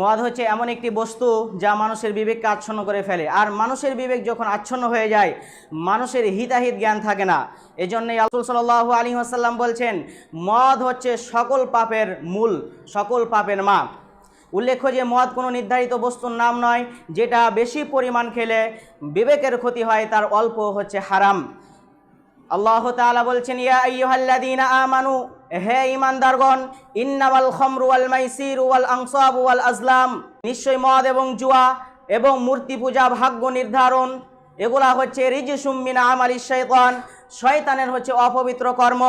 মদ হচ্ছে এমন একটি বস্তু যা মানুষের বিবেককে আচ্ছন্ন করে ফেলে। আর মানুষের বিবেক যখন আচ্ছন্ন হয়ে যায়, মানুষের হিতাহিত জ্ঞান থাকে না। এজন্যই আল্লাহ সাল্লাহ আলী আসাল্লাম বলছেন, মদ হচ্ছে সকল পাপের মূল, সকল পাপের মা। উল্লেখ্য যে মদ কোনো নির্ধারিত বস্তুর নাম নয়, যেটা বেশি পরিমাণ খেলে বিবেকের ক্ষতি হয়, তার অল্প হচ্ছে হারাম। আল্লাহ তাআলা বলছেন, ইয়া আইয়ুহাল্লাযীনা আমানু হে ইমানদারগণ, ইন্নামাল খমরু ওয়াল মাইসির ওয়াল আংসাব ওয়াল আজলাম। নিশ্চয় মদ এবং জুয়া এবং মূর্তি পূজা, ভাগ্য নির্ধারণ, এগুলা হচ্ছে রিজুসুম্মিনা আমার শাইতান, শয়তানের হচ্ছে অপবিত্র কর্ম।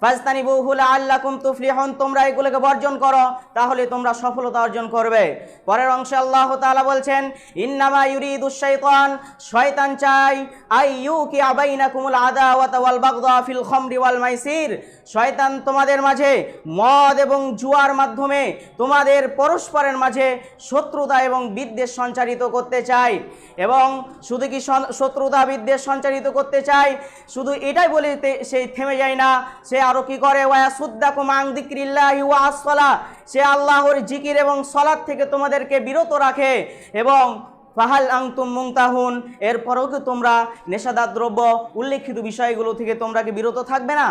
ফাজতানি বহুল আল্লাকুম তুফলিহন, তোমরা এগুলোকে বর্জন করো, তাহলে তোমরা সফলতা অর্জন করবে। পরের অংশে আল্লাহ তাআলা বলছেন, ইন্নামা ইউরিদুশ শাইতান, শয়তান চাই, আই ইউকি আবাইনাকুমুল আদাওয়াতা ওয়াল বাগদা ফিল খামরি ওয়াল মাইসির। শয়তান তোমাদের মাঝে মদ এবং জুয়ার মাধ্যমে তোমাদের পরস্পরের মাঝে শত্রুতা এবং বিদ্বেষ সঞ্চারিত করতে চায়। এবং শুধু কি শত্রুতা, বিদ্বেষ সঞ্চারিত করতে চায়? শুধু এটাই বলে তে- সে থেমে যায় না সে আরও কি করে? সে আল্লাহর জিকির এবং সলাদ থেকে তোমাদেরকে বিরত রাখে এবং ফাহাল আংতুম মুংতাহুন এরপরেও কি তোমরা নেশাদার দ্রব্য উল্লেখিত বিষয়গুলো থেকে তোমরা কি বিরত থাকবে না?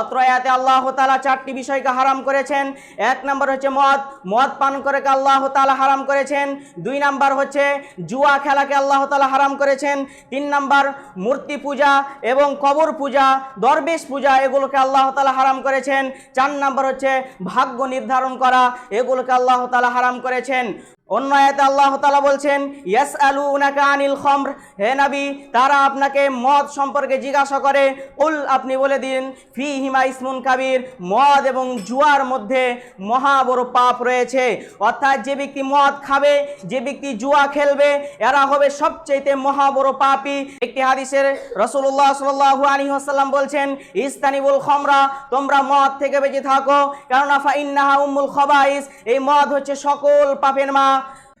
অত্র আয়াতে আল্লাহ তালা চারটি বিষয়কে হারাম করেছেন। এক নম্বর হচ্ছে মদ। মদ পান করে আল্লাহ তালা হারাম করেছেন। দুই নাম্বার হচ্ছে জুয়া খেলাকে আল্লাহ তালা হারাম করেছেন। তিন নাম্বার মূর্তি পূজা এবং কবর পূজা, দরবেশ পূজা, এগুলোকে আল্লাহ তালা হারাম করেছেন। চার নাম্বার হচ্ছে ভাগ্য নির্ধারণ করা, এগুলোকে আল্লাহ তালা হারাম করেছেন। অন্য আয়াতে আল্লাহ তাআলা বলছেন ইয়াস আলু উনাকে আনিল খমর হে নবী, তারা আপনাকে মদ সম্পর্কে জিজ্ঞাসা করে। উল আপনি বলে দিন ফি হিমা ইসমুন কাবির মদ এবং জুয়ার মধ্যে মহা বড় পাপ রয়েছে। অর্থাৎ যে ব্যক্তি মদ খাবে, যে ব্যক্তি জুয়া খেলবে, এরা হবে সবচেয়ে মহা বড় পাপী। একটি হাদিসের রসুল্লাহ সাল্লাহ আলী আসাল্লাম বলছেন ইস্তানিবুল খমরা তোমরা মদ থেকে বেঁচে থাকো। কেননা ফা ইন্নাহা উম্মুল খবাইস, এই মদ হচ্ছে সকল পাপের মা।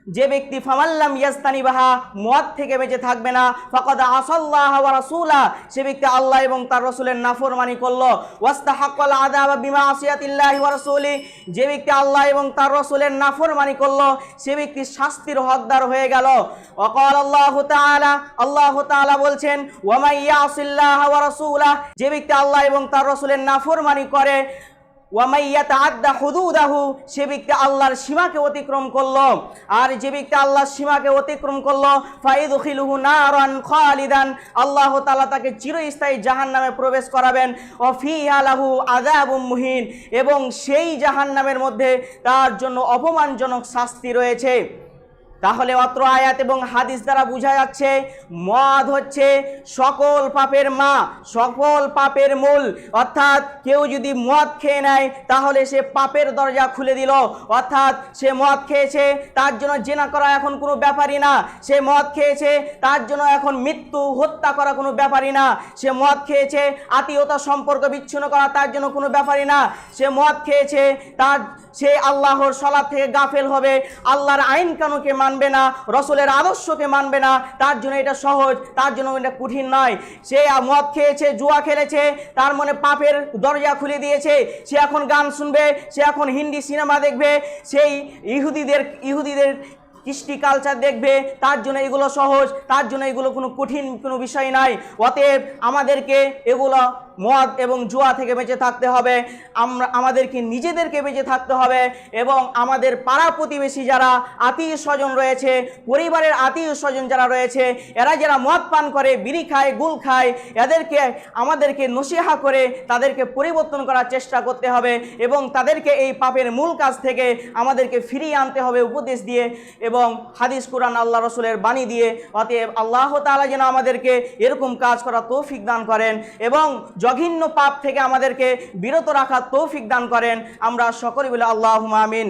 যে ব্যক্তি ফামাল্লাম ইয়াস্তানি বাহা মদ থেকে বেঁচে থাকবে না, ফকদ আসল্লাহ রাসূলা, সে ব্যক্তি আল্লাহ এবং তার রসুলের নাফরমানি করল। ওয়াস্তাহাক্কাল আযাব বিমা আসিয়াতিল্লাহি রাসূলি, যে ব্যক্তি আল্লাহ এবং তার রসুলের নাফরমানি করল, সে ব্যক্তি শাস্তির হকদার হয়ে গেল। ওয়াকাল আল্লাহু তাআলা, আল্লাহ তাআলা বলছেন, ওয়া মাই ইয়াসিল্লাহ ওয়া রাসূলা যে ব্যক্তি আল্লাহ এবং তার রসুলের নাফরমানি করে আদা সে ব্যক্তি আল্লাহর সীমাকে অতিক্রম করল। আর যে ব্যক্তি আল্লাহর সীমাকে অতিক্রম করল, ফাইদুখিলুহু নারান খালিদান, আল্লাহ তাআলা তাকে চিরস্থায়ী জাহান্নামে প্রবেশ করাবেন। ও ফিহা লাহু আযাবুম মুহিন, এবং সেই জাহান্নামের মধ্যে তার জন্য অপমানজনক শাস্তি রয়েছে। তাহলে অত্র আয়াত এবং হাদিস দ্বারা বোঝা যাচ্ছে, মদ হচ্ছে সকল পাপের মা, সকল পাপের মূল। অর্থাৎ কেউ যদি মদ খেয়ে নেয়, তাহলে সে পাপের দরজা খুলে দিল। অর্থাৎ সে মদ খেয়েছে, তার জন্য জেনা করা এখন কোনো ব্যাপারই না। সে মদ খেয়েছে, তার জন্য এখন মৃত্যু, হত্যা করা কোনো ব্যাপারই না। সে মদ খেয়েছে, আত্মীয়তা সম্পর্ক বিচ্ছিন্ন করা তার জন্য কোনো ব্যাপারই না। সে মদ খেয়েছে, তার, সে আল্লাহর সলাপ থেকে গাফেল হবে। আল্লাহর আইন কানুকে মানবে না, রসুলের আদর্শকে মানবে না, তার জন্য এটা সহজ, তার জন্য এটা কঠিন নয়। সে মদ খেয়েছে, জুয়া খেলেছে, তার মনে পাপের দরজা খুলে দিয়েছে, সে এখন গান শুনবে, সে এখন হিন্দি সিনেমা দেখবে, সেই ইহুদিদের ইহুদিদের কৃষ্টি কালচার দেখবে, তার জন্য এগুলো সহজ, তার জন্য এগুলো কোনো কঠিন কোনো বিষয় নাই। অতএব আমাদেরকে এগুলো মদ এবং জুয়া থেকে বেঁচে থাকতে হবে। আমরা আমাদেরকে নিজেদেরকে বেঁচে থাকতে হবে এবং আমাদের পাড়া প্রতিবেশী যারা আত্মীয় স্বজন রয়েছে, পরিবারের আত্মীয় স্বজন যারা রয়েছে, এরা যারা মদ পান করে, বিড়ি খায়, গুল খায়, এদেরকে আমাদেরকে নসিহা করে তাদেরকে পরিবর্তন করার চেষ্টা করতে হবে এবং তাদেরকে এই পাপের মূল কাজ থেকে আমাদেরকে ফিরিয়ে আনতে হবে উপদেশ দিয়ে এবং হাদিস কোরআন আল্লাহ রসুলের বাণী দিয়ে। অতএব আল্লাহ তাআলা যেন আমাদেরকে এরকম কাজ করা তৌফিক দান করেন এবং জঘন্য পাপ থেকে আমাদেরকে বিরত রাখার তৌফিক দান করেন। আমরা সকলে বলে আল্লাহ আমিন।